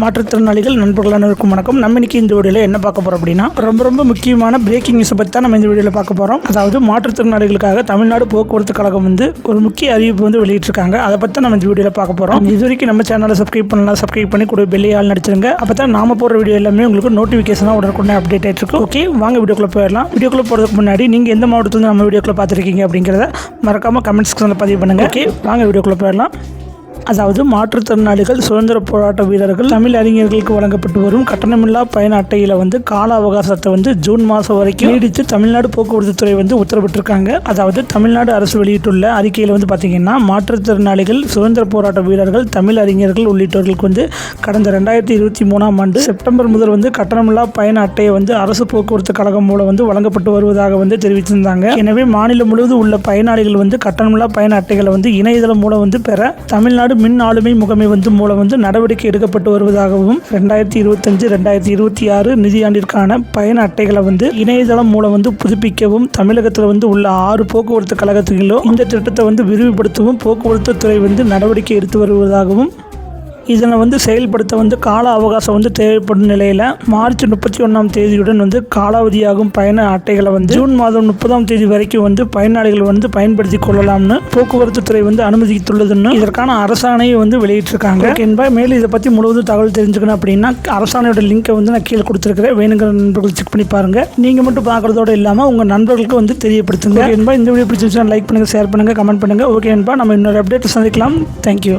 மாற்றுத்திறனாளிகள் நண்பர்கள் அனைவருக்கும் வணக்கம். நம்ம இன்னைக்கு இந்த வீடியோவில் என்ன பார்க்க போகிறோம் அப்படின்னா ரொம்ப ரொம்ப முக்கியமான பிரேக்கிங் நியூஸை பற்றி தான் நம்ம இந்த வீடியோவில் பார்க்க போகிறோம் அதாவது மாற்றுத்திறனாளிகளுக்காக தமிழ்நாடு போக்குவரத்து கழகம் வந்து ஒரு முக்கிய அறிவிப்பு வந்து வெளியிட்டிருக்காங்க. அதை பற்றி தான் நம்ம இந்த வீடியோவில் பார்க்க போகிறோம் இது வரைக்கும் நம்ம சேனலை சப்ஸ்கிரைப் பண்ணலாம் சப்ஸ்கிரைப் பண்ணி கூட பெல்லி ஆள் நடிச்சிருங்க அப்போ தான் நாம போகிற வீடியோ எல்லாமே உங்களுக்கு நோட்டிஃபிகேஷனாக உடனுக்குடனே அப்டேட் ஆகிட்டு இருக்கு ஓகே வாங்க வீடியோக்குள்ளே போயிடலாம். வீடியோக்குள்ளே போகிறதுக்கு முன்னாடி நீங்கள் எந்த மாவட்டத்தில் நம்ம வீடியோக்குள்ளே பார்த்துருக்கீங்க அப்படிங்கிறத மறக்காமல் கமெண்ட் செக்ஷனில் பதிவு பண்ணுங்கள் ஓகே வாங்க வீடியோக்குள்ளே போயிடலாம். அதாவது மாற்றுத்திறனாளிகள் சுதந்திர போராட்ட வீரர்கள் தமிழ் அறிஞர்களுக்கு வழங்கப்பட்டு வரும் கட்டணமில்லா பயண அட்டையில் வந்து கால அவகாசத்தை வந்து ஜூன் மாதம் வரைக்கும் நீடித்து தமிழ்நாடு போக்குவரத்து துறை வந்து உத்தரவிட்டிருக்காங்க. அதாவது தமிழ்நாடு அரசு வெளியிட்டுள்ள அறிக்கையில் வந்து பார்த்தீங்கன்னா மாற்றுத்திறனாளிகள் சுதந்திர போராட்ட வீரர்கள் தமிழ் அறிஞர்கள் உள்ளிட்டவர்களுக்கு வந்து கடந்த ரெண்டாயிரத்தி இருபத்தி மூணாம் ஆண்டு செப்டம்பர் முதல் வந்து கட்டணமில்லா பயண அட்டையை வந்து அரசு போக்குவரத்து கழகம் மூலம் வந்து வழங்கப்பட்டு வருவதாக வந்து தெரிவித்திருந்தாங்க. எனவே மாநிலம் முழுவதும் உள்ள பயனாளிகள் வந்து கட்டணமில்லா பயண அட்டைகளை வந்து இணையதளம் மூலம் வந்து பெற தமிழ்நாடு மின் ஆளுமை முகமை வந்து மூலம் வந்து நடவடிக்கை எடுக்கப்பட்டு வருவதாகவும் ரெண்டாயிரத்தி இருபத்தஞ்சு ரெண்டாயிரத்தி இருபத்தி ஆறு நிதியாண்டிற்கான பயண அட்டைகளை வந்து இணையதளம் மூலம் வந்து புதுப்பிக்கவும் தமிழகத்தில் வந்து உள்ள ஆறு போக்குவரத்து கழகத்திலும் இந்த திட்டத்தை வந்து விரிவுபடுத்தவும் போக்குவரத்து துறை வந்து நடவடிக்கை எடுத்து வருவதாகவும் இதனை வந்து செயல்படுத்த வந்து கால அவகாசம் வந்து தேவைப்படும் நிலையில் மார்ச் முப்பத்தி ஒன்றாம் தேதியுடன் வந்து காலாவதியாகும் பயண அட்டைகளை வந்து ஜூன் மாதம் முப்பதாம் தேதி வரைக்கும் வந்து பயனாளிகள் வந்து பயன்படுத்தி கொள்ளலாம்னு போக்குவரத்து துறை வந்து அனுமதித்துள்ளதுன்னு இதற்கான அரசாணையை வந்து வெளியிட்டிருக்காங்க. என்பா மேலும் இதை பற்றி முழுவதும் தகவல் தெரிஞ்சுக்கணும் அப்படின்னா அரசாணையோட லிங்கை வந்து நான் கீழே கொடுத்துருக்கிறேன். வேணுங்கிற நண்பர்கள் செக் பண்ணி பாருங்க. நீங்கள் மட்டும் பார்க்குறதோட இல்லாமல் உங்கள் நண்பர்களுக்கு வந்து தெரியப்படுத்துங்க. என்பா இந்த வீடியோ பிடிச்சிருந்துச்சுன்னா லைக் பண்ணுங்கள் ஷேர் பண்ணுங்கள் கமெண்ட் பண்ணுங்கள் ஓகே என்பா நம்ம இன்னொரு அப்டேட் சந்திக்கலாம். தேங்க்யூ